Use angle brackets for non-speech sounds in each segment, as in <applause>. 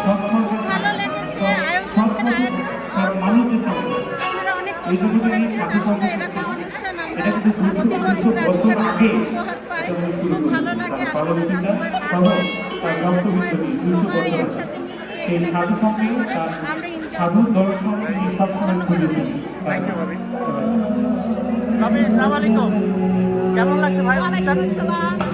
সৎসর্গ ভালো লেগেছে সব আয়োজকের আয়োজন আপনারা অনেক তিনি করেছেন সাধু আসলে এরকম অনুষ্ঠান আমরা প্রতি বছর রাজুকের কাছ উপহার পাই খুব ভালো লাগে আসলে রাজুকের একসাথে মিলে যে এখানে আমরা সাধু দর্শন তিনি সবসময় খুঁজেছেন ভাবি ইসলাম আলাইকুম কেমন লাগছে ভাই অনুষ্ঠান? ওয়ালাইকুম আসসালাম।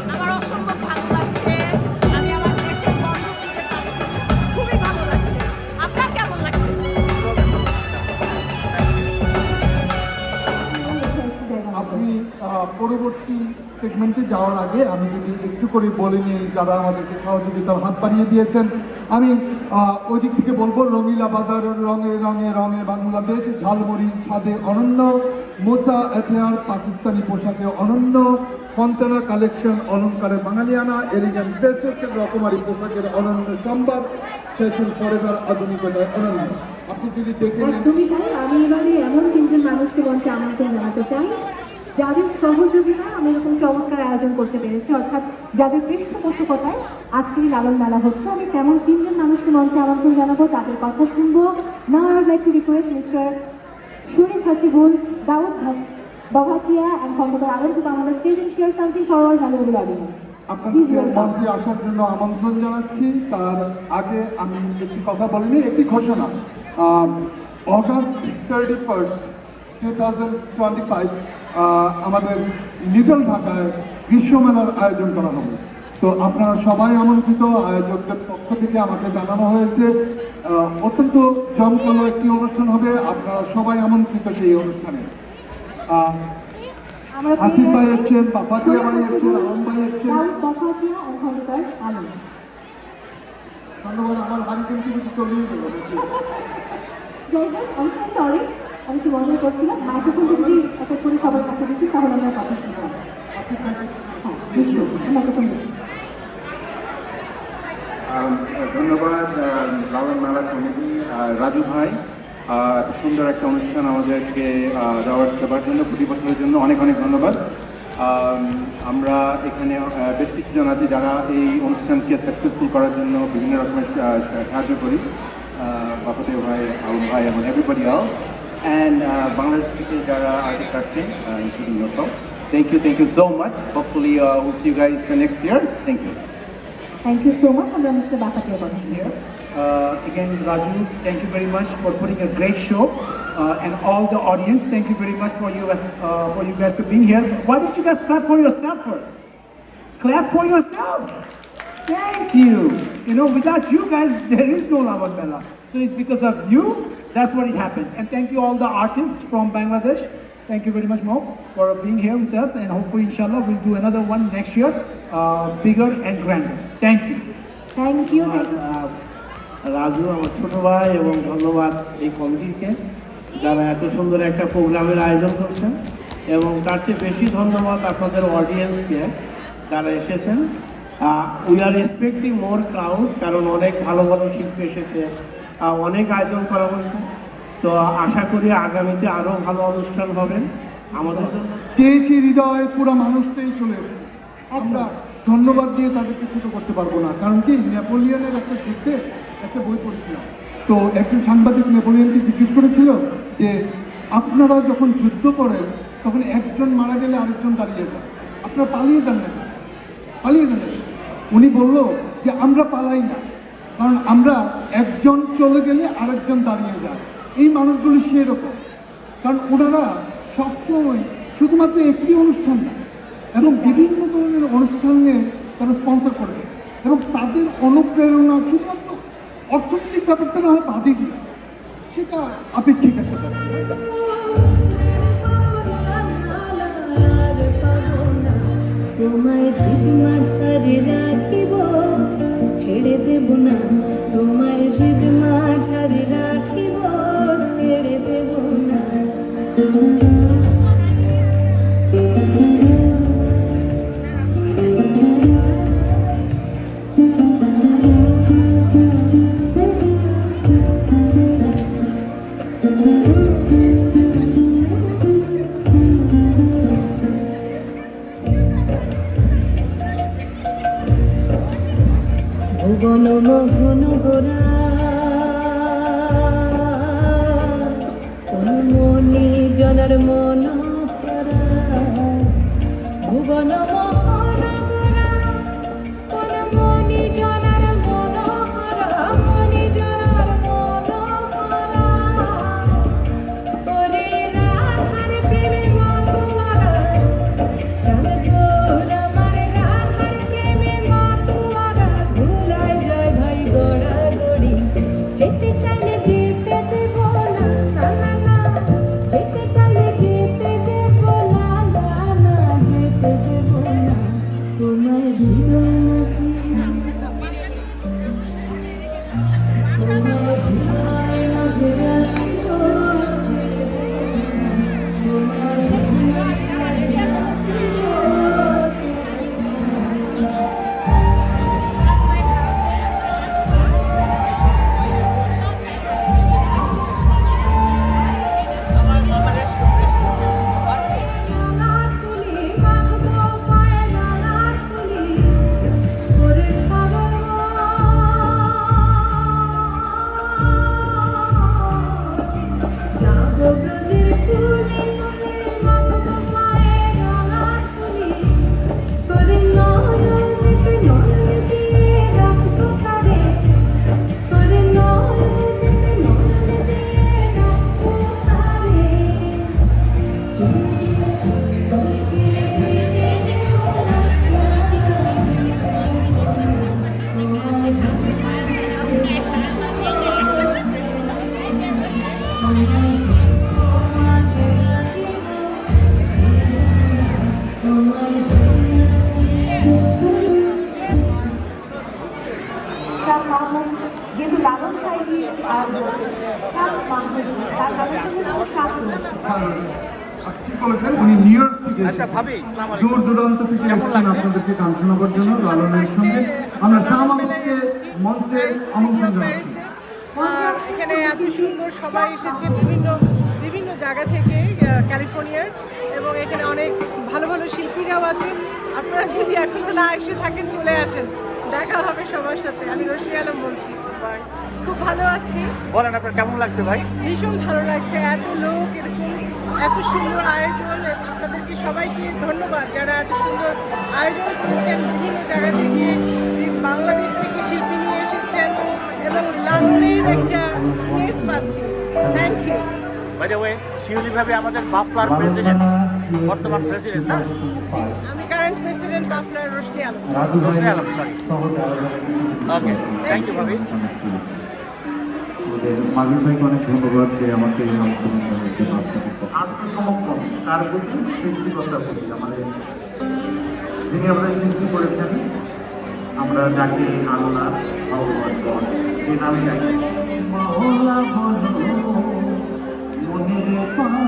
সেগমেন্টে যাওয়ার আগে আমি যদি একটু করে বলে নিই যারা আমাদেরকে সহযোগিতার হাত বাড়িয়ে দিয়েছেন আমি ওই দিক থেকে বলব রঙিলা বাজারের রঙে রঙে রঙে বাংলাদেশ ঝালমুড়ি ছাদে অনন্য মোসা এটেয়ার পাকিস্তানি পোশাকে অনন্য ফন্তানা কালেকশন অলঙ্কারে বাঙালিয়ানা এলিগেন্ট ড্রেসেস রকমারি পোশাকের অনন্য সম্ভার ফ্যাশন ফরেভার আধুনিকতায় অনন্য। আপনি যদি দেখেন নেন একদমই তাই? আমি এবারে এমন তিনজন মানুষকে মঞ্চে আমন্ত্রণ জানাতে চাই। যাদের সহযোগিতায় আমি এরকম চমৎকার আয়োজন করতে পেরেছি অর্থাৎ যাদের পৃষ্ঠপোষকতায় আজকের এই লালন মেলা হচ্ছে আমি তেমন তিনজন মানুষকে মঞ্চে আমন্ত্রণ জানাব তাদের কথা শুনব। না I would like to request mister Sharif Hasibul Daud Bhabhatiya and Khondokar Alam to আমাদের স্টেজ. মঞ্চে আসার জন্য আমন্ত্রণ জানাচ্ছি। তার আগে আমি একটি কথা বলিনি একটি ঘোষণা। August thirty first two thousand twenty five আমাদের লিটল ঢাকায় গ্রীষ্মমেলার আয়োজন করা হবে। তো আপনারা সবাই আমন্ত্রিত আয়োজকদের পক্ষ থেকে আমাকে জানানো হয়েছে। অত্যন্ত জমকালো একটি অনুষ্ঠান হবে আপনারা সবাই আমন্ত্রিত সেই অনুষ্ঠানে। হাসিফ ভাই এসছেন, বাফাতিয়া ভাই এসছেন, আলম ভাই এসছেন। ধন্যবাদ আমার হারিকেন টিভি চলেই গেল যাই হোক আমি সরি আমি মজা করছিলাম। মাইক্রোফোনটা যদি এক এক করে সবার কাছে দিতি তাহলে আমরা কথা শুনতাম আসিফ হ্যাঁ মাইক্রোফোন ধন্যবাদ লালন মেলা কমিটি রাজু ভাই। এত সুন্দর একটা অনুষ্ঠান আমাদেরকে দেওয়ার দেওয়ার জন্য, প্রতি বছরের জন্য অনেক অনেক ধন্যবাদ। আমরা এখানে বেশ কিছুজন আছি যারা এই অনুষ্ঠানকে সাকসেসফুল করার জন্য বিভিন্ন রকমের সাহায্য করি। বাফতে ভাই, আলম ভাই, এবং এভরিবডি এলস অ্যান্ড বাংলাদেশ থেকে যারা আর্টিস্ট আসছেন including yourself thank you thank you so much hopefully will see you guys next year thank you thank you so much আমরা মিস্টার বাফাটিয়ার কথা শুনবো here. Uh, again, Raju, thank you very much for putting a great show. Uh, and all the audience, thank you very much for you, as, uh, for you guys for being here. Why don't you guys clap for yourself first? Clap for yourself. Thank you. You know, without you guys, <laughs> there is no Lavan Mela. So it's because of you, that's what it happens. And thank you all the artists from Bangladesh. Thank you very much, Mo, for being here with us. And hopefully, inshallah, we'll do another one next year, uh, bigger and grander. Thank you. Thank you thank you আহ, রাজু আমার ছোট ভাই এবং ধন্যবাদ এই কমিটিকে যারা এত সুন্দর একটা প্রোগ্রামের আয়োজন করছেন এবং তার চেয়ে বেশি ধন্যবাদ আপনাদের অডিয়েন্সকে যারা এসেছেন we are expecting more crowd কারণ অনেক ভালো ভালো শিল্পী এসেছে অনেক আয়োজন করা হয়েছে। তো আশা করি আগামীতে আরও ভালো অনুষ্ঠান হবে। আমাদের জন্য চেয়েছি হৃদয় পুরো মানুষটাই চলে এসেছে। আমরা ধন্যবাদ দিয়ে তাদেরকে ছোট করতে পারব না। কারণ কি, নেপোলিয়নের একটা যুদ্ধে একটা বই পড়েছিলাম। তো একজন সাংবাদিক নেপোলিয়নকে জিজ্ঞেস করেছিল যে, আপনারা যখন যুদ্ধ করেন, তখন একজন মারা গেলে আরেকজন দাঁড়িয়ে যান। আপনারা পালিয়ে যান না পালিয়ে যান উনি বলল যে, আমরা পালাই না। কারণ আমরা একজন চলে গেলে আরেকজন দাঁড়িয়ে যায়। এই মানুষগুলো সেরকম। কারণ ওনারা সবসময় শুধুমাত্র একটি অনুষ্ঠান না, এবং বিভিন্ন ধরনের অনুষ্ঠানে তারা স্পন্সর করে। এবং তাদের অনুপ্রেরণা শুধুমাত্র অর্থনৈতিক ব্যাপারটা না হয় বাদে দিয়ে সেটা আপেক্ষিক ব্যাপার তোমায় ঠিক মাঝারে আমরা শাহ মাহমুদকে মঞ্চে আমন্ত্রণ জানাচ্ছি। এখানে এত সুন্দর সবাই এসেছে বিভিন্ন বিভিন্ন জায়গা থেকে ক্যালিফোর্নিয়ার এবং এখানে অনেক ভালো ভালো শিল্পীরাও আছে। আপনারা যদি এখনও না এসে থাকেন চলে আসেন। দেখা হবে সবার সাথে আমি রশি আলম বলছি। খুব ভালো আছি। বলেন আপনার কেমন লাগছে ভাই? ভীষণ ভালো লাগছে এত লোক এরকম এত সুন্দর আয়োজন আপনাদেরকে সবাইকে ধন্যবাদ যারা এত সুন্দর আয়োজন করেছেন বিভিন্ন জায়গা থেকে। বাংলাদেশ থেকে শিল্পী নিয়ে এসেছেন এবং লালনের একটা ইমেজ পাচ্ছি। Thank you by the way Shiuli ভাবে আমাদের বাফলার প্রেসিডেন্ট বর্তমান প্রেসিডেন্ট না আমি current president বাফলার Roshni Alam. Roshni Alam, sorry. Okay thank you ভাবি। আমাদের ভাইকে অনেক ধন্যবাদ যে আমাকে এই আমন্ত্রণ জানানোর জন্য আপনাদের পক্ষ থেকে। আত্মসমর্পণ কার প্রতি সৃষ্টিকর্তার প্রতি আমাদের যিনি আমাদের সৃষ্টি করেছেন আমরা যাকে আল্লাহ ভগবান যে নামে ডাকি। মহলা বলো মনের পাখি।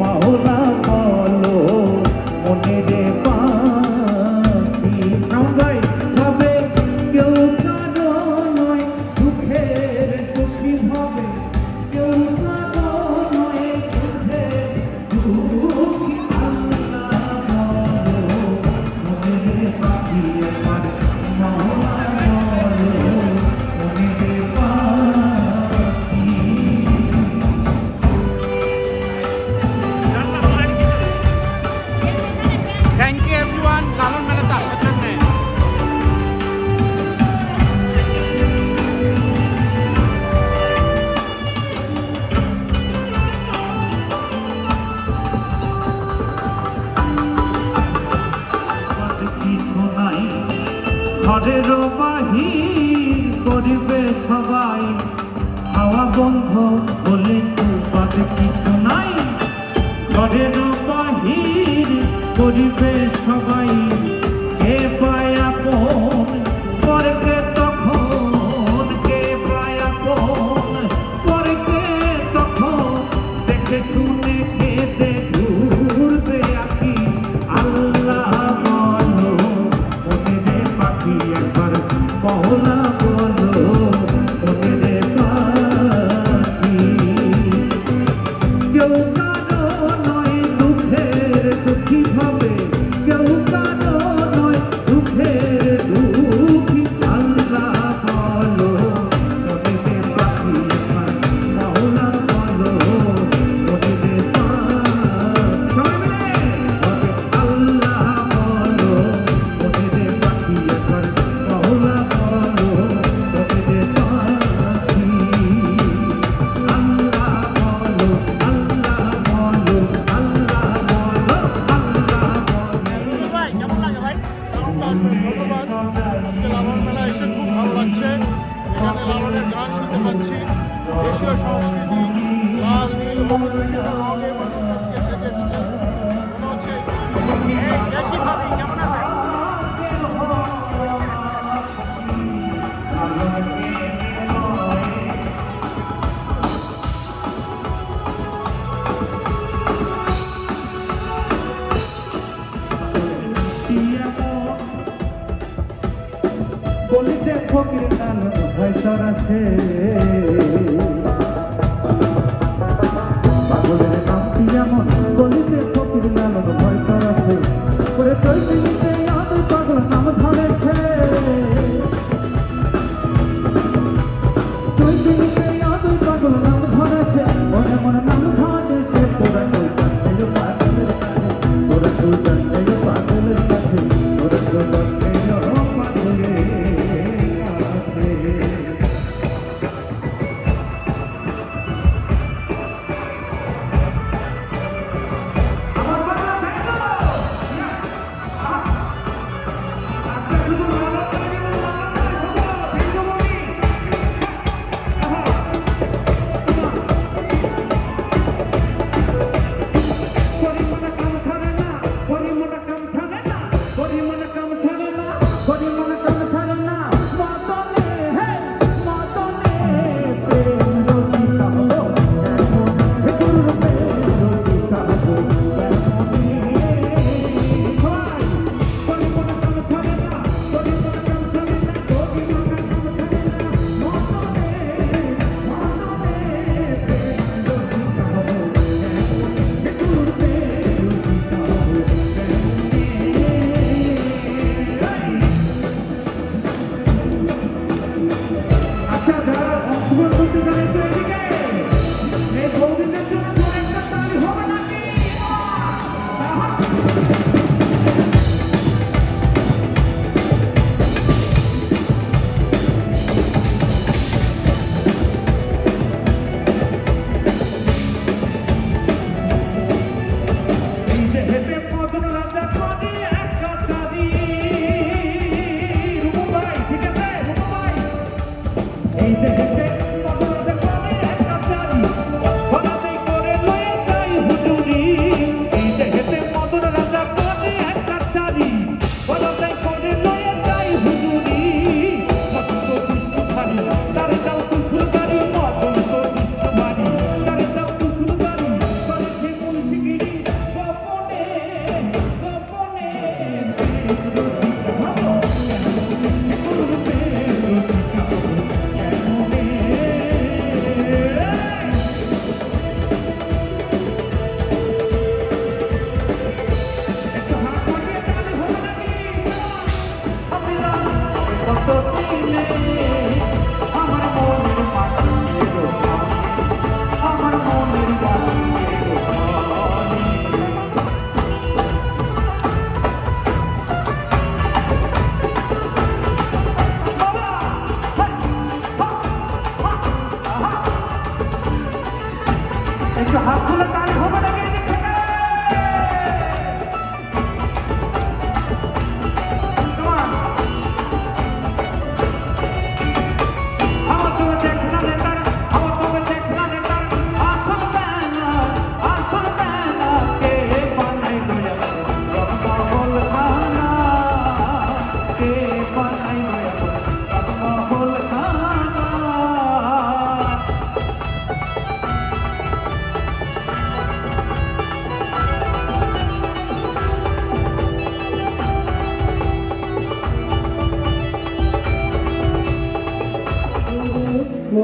মাওলা বলো মনে রে পাখি দিবে সবাই খাওয়া বন্ধ বলে সুপাত কিছু নাই। ঘরে বাহির করিবে সবাই এ পায় আপন করকে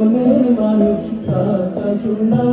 মনে মানুষ থাকা শোনা।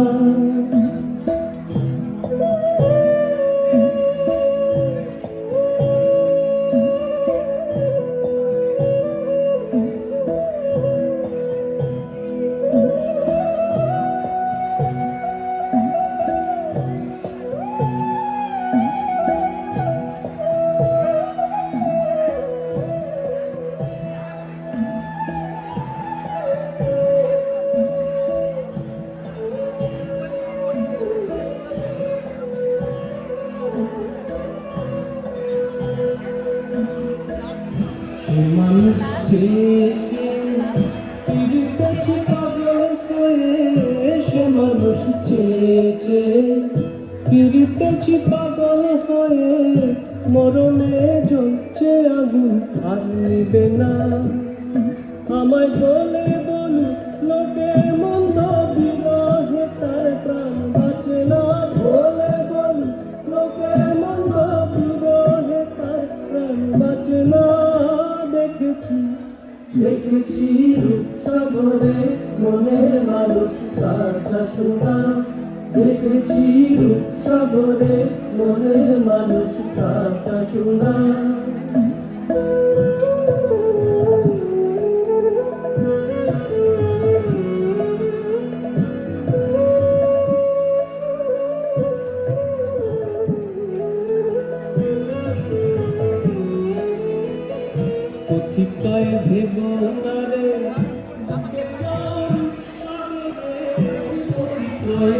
গেছে ফিরিতেছি পাগল হয়ে মরণে জ্বলছে আগুন আর নিবে না। অতিকায় ভেব না রে। অতিকায়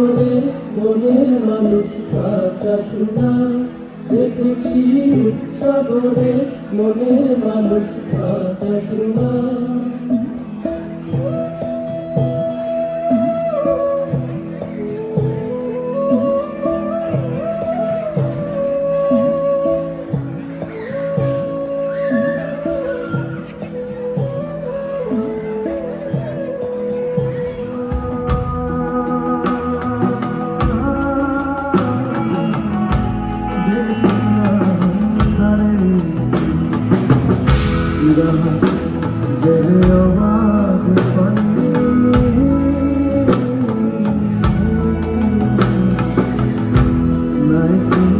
করে মনের মানুষ কাটা সুদা দেখেছি সাগরে মনের মানুষ কাটা সুদা like me.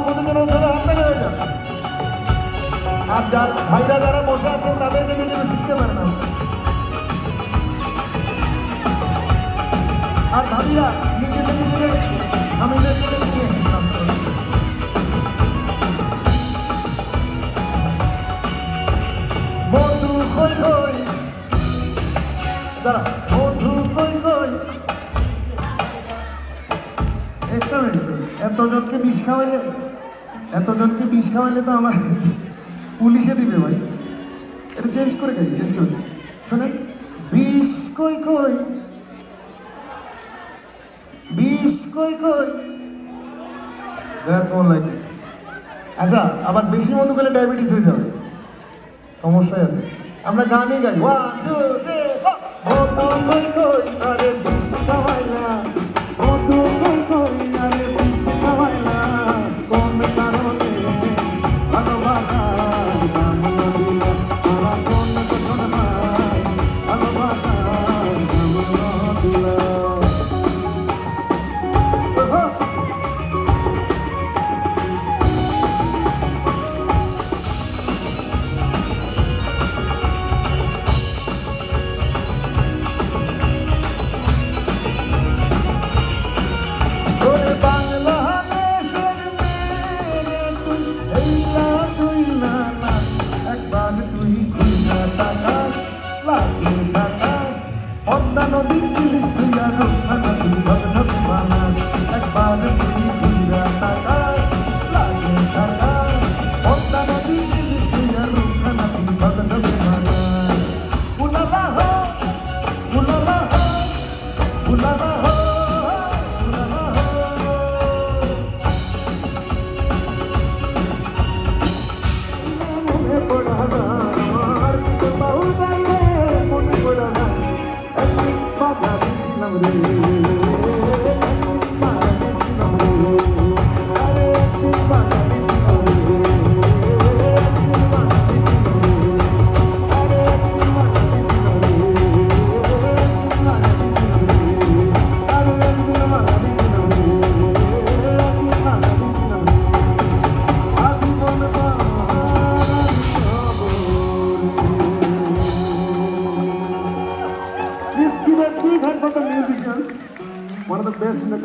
আপনাদের জন্য ধরে হাতটা হয়ে যান আর যার ভাইরা যারা বসে আছেন, তাদেরকে একটু শিখতে পারে না। আর ভাবিরা নিজেদের নিজেদের স্বামীদের সাথে নিয়ে। বন্ধু কই কই? দাঁড়া বন্ধু এতজনকে বিষ খাওয়াইলে এতজনকে বিষ খাওয়াইলে তো আমার পুলিশে দিবে ভাই। এটা চেঞ্জ করে খাই চেঞ্জ করে খাই। শোনেন, বিষ কই কই? বিষ কই কই? দ্যাটস মোর লাইক ইট আচ্ছা আবার বেশি মতো গেলে ডায়াবেটিস হয়ে যাবে। সমস্যায় আছে। আমরা গানই গাই। ওয়ান টু থ্রি বন্ধু কই কই? আরে বিষ খাওয়াইলা নদীর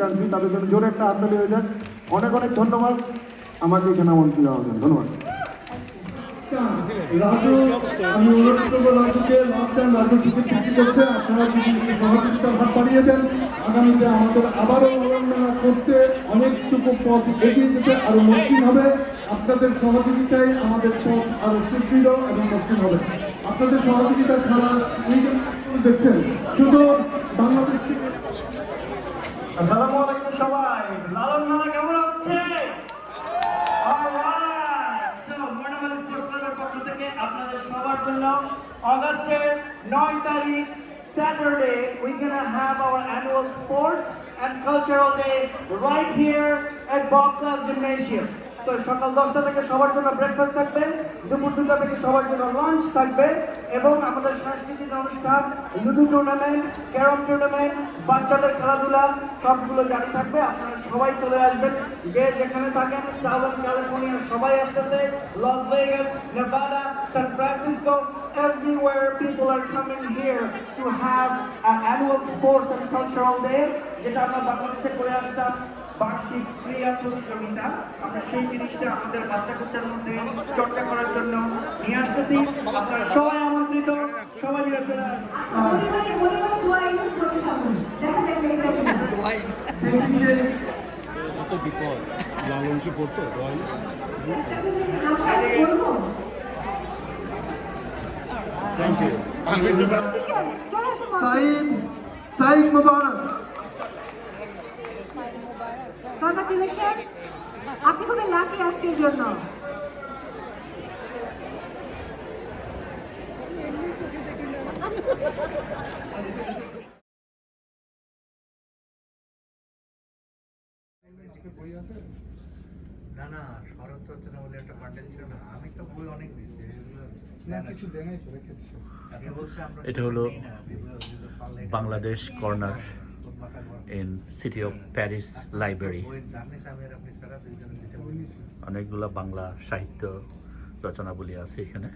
country. তাদের জন্য জোরে একটা হাততালি হয়ে যাক। অনেক অনেক ধন্যবাদ। আমাকে এখানে আমন্ত্রণ দেওয়ার জন্য ধন্যবাদ রাজু, আমি অনুরোধ করব রাজুকে লাস্ট টাইম রাজু টিকিট বিক্রি করছে। আপনারা যদি সহযোগিতার হাত বাড়িয়ে দেন, আগামীতে আমাদের আবারও মেলা করতে অনেকটুকু পথ এগিয়ে যেতে আরও মসৃণ হবে। আপনাদের সহযোগিতায় আমাদের পথ আরও সুদৃঢ় এবং মসৃণ হবে। আপনাদের সহযোগিতা ছাড়া দেখছেন, শুধু বাংলাদেশ থেকে আসসালামু আলাইকুম সবাই লালন মেলা কেমন স্পোর্টস থেকে আপনাদের সবার জন্য অগস্টের নয় তারিখ Saturday we gonna our annual sports and cultural day right here at Bob Class Gymnasium. সকাল দশটা থেকে সবার জন্য ব্রেকফাস্ট থাকবে, দুপুর দুটা থেকে সবার জন্য লাঞ্চ থাকবে এবং আমাদের সাংস্কৃতিক অনুষ্ঠান, লুডু টুর্নামেন্ট ক্যারম টুর্নামেন্ট বাচ্চাদের খেলাধুলা, সবগুলো জারি থাকবে। আপনারা সবাই চলে আসবেন। যে যেখানে থাকেন সাউদার্ন ক্যালিফোর্নিয়ার সবাই আসতেছে। Las Vegas Nevada San Francisco everywhere people are coming here to have an annual sports and cultural day, যেটা আমরা বাংলাদেশে করে আসতাম। বার্ষিক ক্রীড়া প্রতিযোগিতা। আমরা সেই জিনিসটা আমাদের বাচ্চা কাচ্চার মধ্যে চর্চা করার জন্য নিয়ে আসতেছি। আপনারা সবাই আমন্ত্রিত সবাই মিলে চলে করতে থাকুন দেখা যাক পেয়ে যাবে কিনা একটা জিনিস আমরা বলব চলে আসুন মঞ্চে। সাইদ সাইদ মুবারক কংগ্রাচুলেশনস আপনি খুবই লাকি আজকের জন্য। না না শরৎচন্দ্র বলে একটা ছিল না আমি তো বই অনেক দিছে এটা হলো Bangladesh corner. In city of Paris library অনেকগুলো বাংলা সাহিত্য রচনাবলী আছে এখানে।